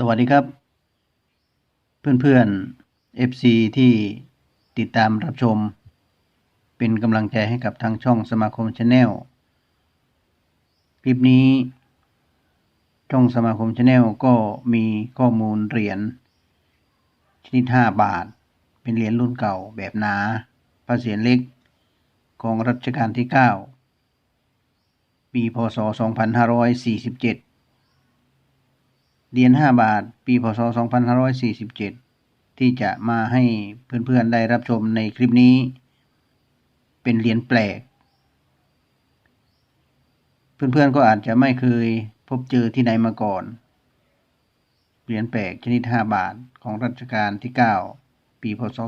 สวัสดีครับ เพื่อนๆ FC ที่ติดตามรับชม เป็นกำลังใจให้กับทางช่องสมาคมชาแนลคลิปนี้ ช่องสมาคมชาแนลก็มีข้อมูลเหรียญชนิด 5 บาท เป็นเหรียญรุ่นเก่าแบบหนาพระเศียรเล็ก ของรัชกาลที่ 9 ปีพศ 2547 เหรียญ5บาท ปีพศ 2547 ที่จะมาให้เพื่อนๆได้รับชมในคลิปนี้ เป็นเหรียญแปลก เพื่อนๆก็อาจจะไม่เคยพบเจอที่ไหนมาก่อน เหรียญแปลกชนิด 5 บาทของรัชกาลที่ 9 ปีพศ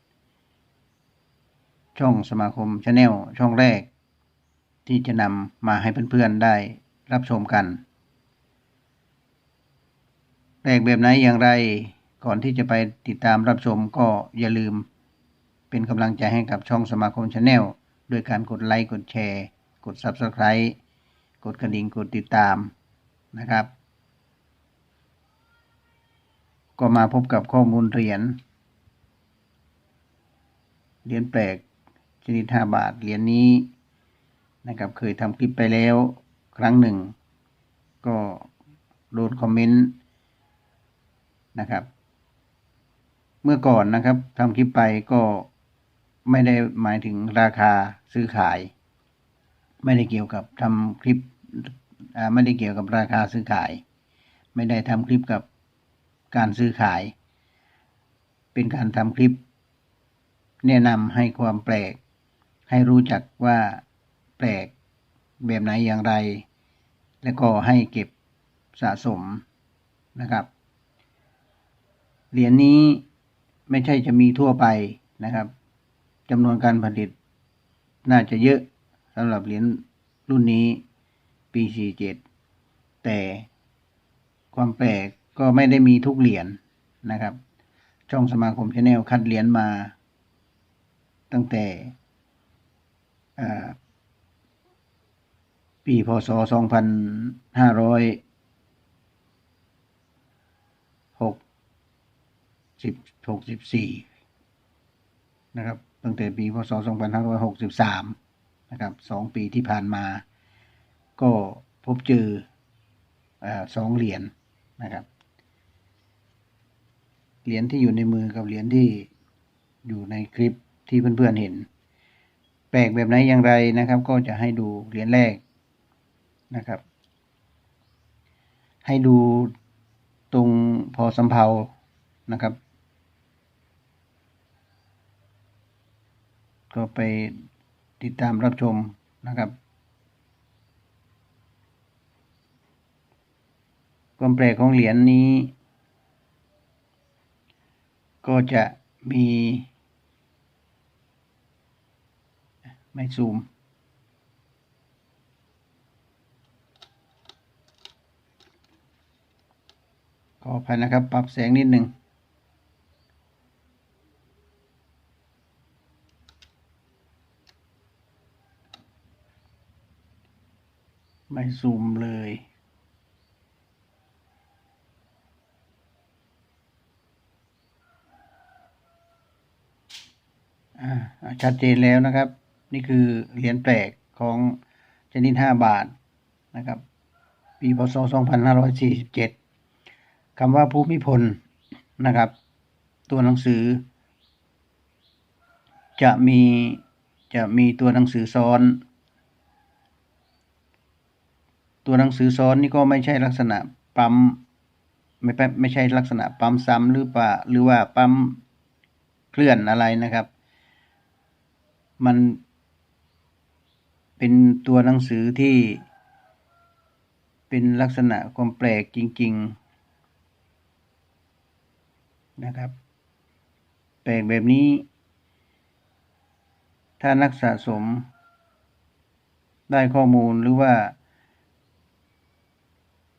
2547 ช่องสมาคมชาแนลช่องแรก ที่จะนำมาให้เพื่อนๆได้รับชมกัน แปลกแบบไหนอย่างไร ก่อนที่จะไปติดตามรับชมก็อย่าลืม เป็นกำลังใจให้กับช่องสมาคมชาแนลโดยการกดไลค์ กดแชร์ กด Subscribe กดกระดิ่ง กดติดตามนะครับ ก็มาพบกับข้อมูลเหรียญ เหรียญแปลกชนิด 5 บาท เหรียญนี้นะครับ เคยทำคลิปไปแล้วครั้งหนึ่ง ก็โดนคอมเมนต์ นะครับ เมื่อก่อนนะครับทำคลิปไปก็ไม่ได้หมายถึงราคาซื้อขาย ไม่ได้เกี่ยวกับทำคลิปไม่ได้เกี่ยวกับราคาซื้อขาย ไม่ได้ทำคลิปกับการซื้อขาย เป็นการทำคลิป แนะนำให้ความแปลก ให้รู้จักว่าแปลกแบบไหนอย่างไร แล้วก็ให้เก็บสะสมนะครับ เหรียญนี้ไม่ใช่จะมีทั่วไปนะครับจำนวนการผลิตน่าจะเยอะสำหรับเหรียญรุ่นนี้ปี 47 แต่ความแปลกก็ไม่ได้มีทุกเหรียญนะครับ ช่องสมาคมชาแนลคัดเหรียญมา ตั้งแต่ปีพศ 2500หก สิบหกสิบสี่นะครับตั้งแต่ปีพศสองพันห้าร้อยหกสิบสามนะครับสองปีที่ผ่านมา ก็พบเจอสองเหรียญนนะครับเหรียญที่อยู่ในมือกับเหรียญที่อยู่ในคลิปที่เพื่อนๆเห็น แปลกแบบไหนอย่างไรนะครับ ก็จะให้ดูเหรียญแรกนะครับ ให้ดูตรงพอสำเพานะครับ ก็ไปติดตามรับชมนะครับ ความแปลกของเหรียญนนี้ ก็จะมี ไม่ซูมขออภัยนะครับ ปรับแสงนิดหนึ่ง ซูมเลย ชัดเจนแล้วนะครับ นี่คือเหรียญแปลกของชนิด 5 บาทนะครับ ปีพศ 2547 คำว่าภูมิพลนะครับ ตัวหนังสือ จะมีจะมีตัวหนังสือซ้อน ตัวหนังสือซ้อนนี่ก็ไม่ใช่ลักษณะปั๊มไม่ไม่ใช่ลักษณะปั๊มซ้ำหรือป่าหรือว่าปั๊มเคลื่อนอะไรนะครับ มันเป็นตัวหนังสือที่ เป็นลักษณะความแปลกจริง ๆ นะครับ แปลกแบบนี้ ถ้านักสะสมได้ข้อมูลหรือว่า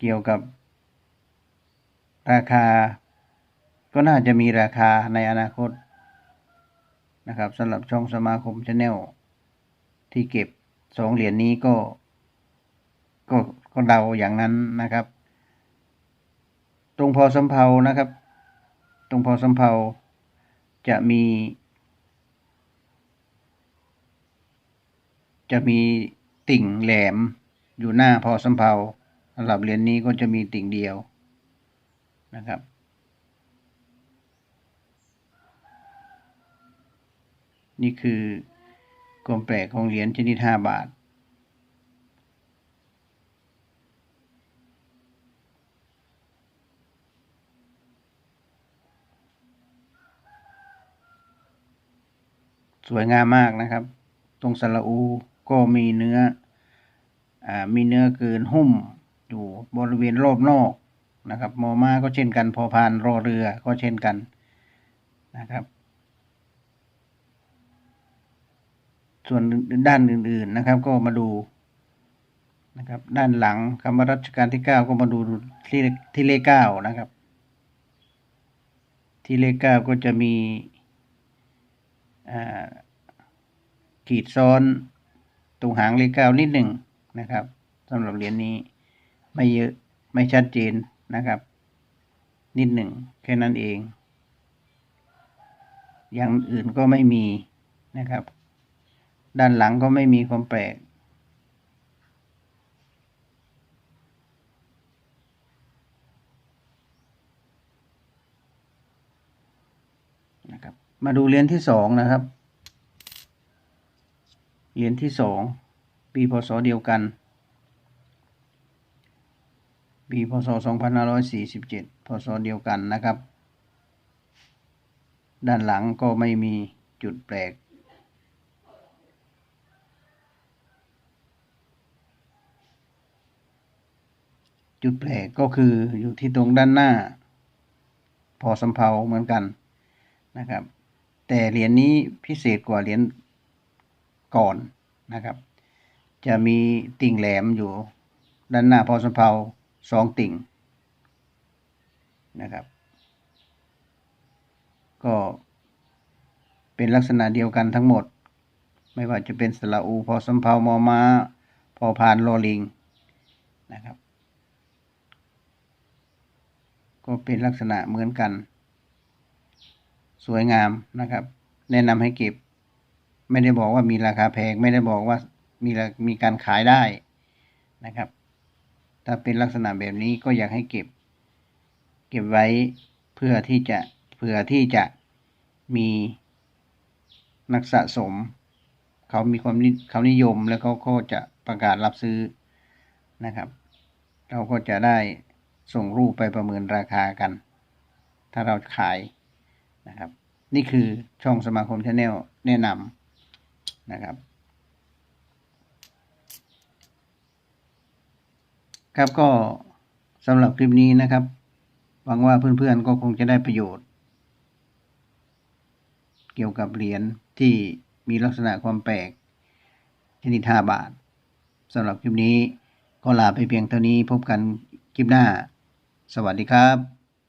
เกี่ยวกับ ราคา ก็น่าจะมีราคาในอนาคตนะครับสำหรับช่องสมาคมชาแนลที่เก็บสองเหรียญนนี้ก็ ก็ก็เดาอย่างนั้นนะครับ ตรงพอสำเภานะครับ ตรงพอสำเภาจะมี จะมีติ่งแหลมอยู่หน้าพอสำเภา สำหรับเหรียญนี้ก็จะมีติ่งเดียวนะครับ นี่คือความแปลกของเหรียญชนิดห้าบาท สวยงามมากนะครับ ตรงสระอูก็มีเนื้ออมีเนื้อเกินหุ้ม อยู่บริเวณรอบนอกนะครับมอมาก็เช่นกัน พอพานรอเรือก็เช่นกันนะครับ ส่วนด้านอื่นๆนะครับ ก็มาดูนะครับ ด้านหลังคำว่ารัชกาลที่เก้าก็มาดูที่ที่เลขเก้านะครับ ที่เลขเก้าก็จะมีขีดซ้อนตรงหางเลขเก้านิดหนึ่งนะครับสำหรับเหรียญนี้ ไม่เยอะไม่ชัดเจนนะครับ นิดหนึ่งแค่นั้นเอง อย่างอื่นก็ไม่มีนะครับ ด้านหลังก็ไม่มีความแปลกนะครับมาดูเรียญที่สองนะครับ เรียญที่สองปีพศเดียวกัน ปีพศ 2547 พศเดียวกันนะครับ ด้านหลังก็ไม่มีจุดแปลก จุดแปลกก็คืออยู่ที่ตรงด้านหน้า พอสำเพาเหมือนกันนะครับ แต่เหรียญนี้พิเศษกว่าเหรียญก่อนนะครับ จะมีติ่งแหลมอยู่ด้านหน้าพอสำเพา สองติ่งนะครับ ก็เป็นลักษณะเดียวกันทั้งหมด ไม่ว่าจะเป็นสระอูพอสำเพามอม้า พอพานลอลิงนะครับ ก็เป็นลักษณะเหมือนกัน สวยงามนะครับ แนะนำให้เก็บ ไม่ได้บอกว่ามีราคาแพง ไม่ได้บอกว่ามีมีการขายได้นะครับ ถ้าเป็นลักษณะแบบนี้ก็อยากให้เก็บ เก็บไว้เพื่อที่จะเพื่อที่จะมีนักสะสม เขามีความนิเขานิยมแล้วเขาก็จะประกาศรับซื้อนะครับ เราก็จะได้ส่งรูปไปประเมินราคากัน ถ้าเราขายนะครับ นี่คือช่องสมาคมชาแนลแนะนำนะครับ ครับก็สำหรับคลิปนี้นะครับ หวังว่าเพื่อนๆก็คงจะได้ประโยชน์ เกี่ยวกับเหรียญที่มีลักษณะความแปลกชนิด5บาทสำหรับคลิปนี้ก็ลาไปเพียงเท่านี้พบกันคลิปหน้า สวัสดีครับ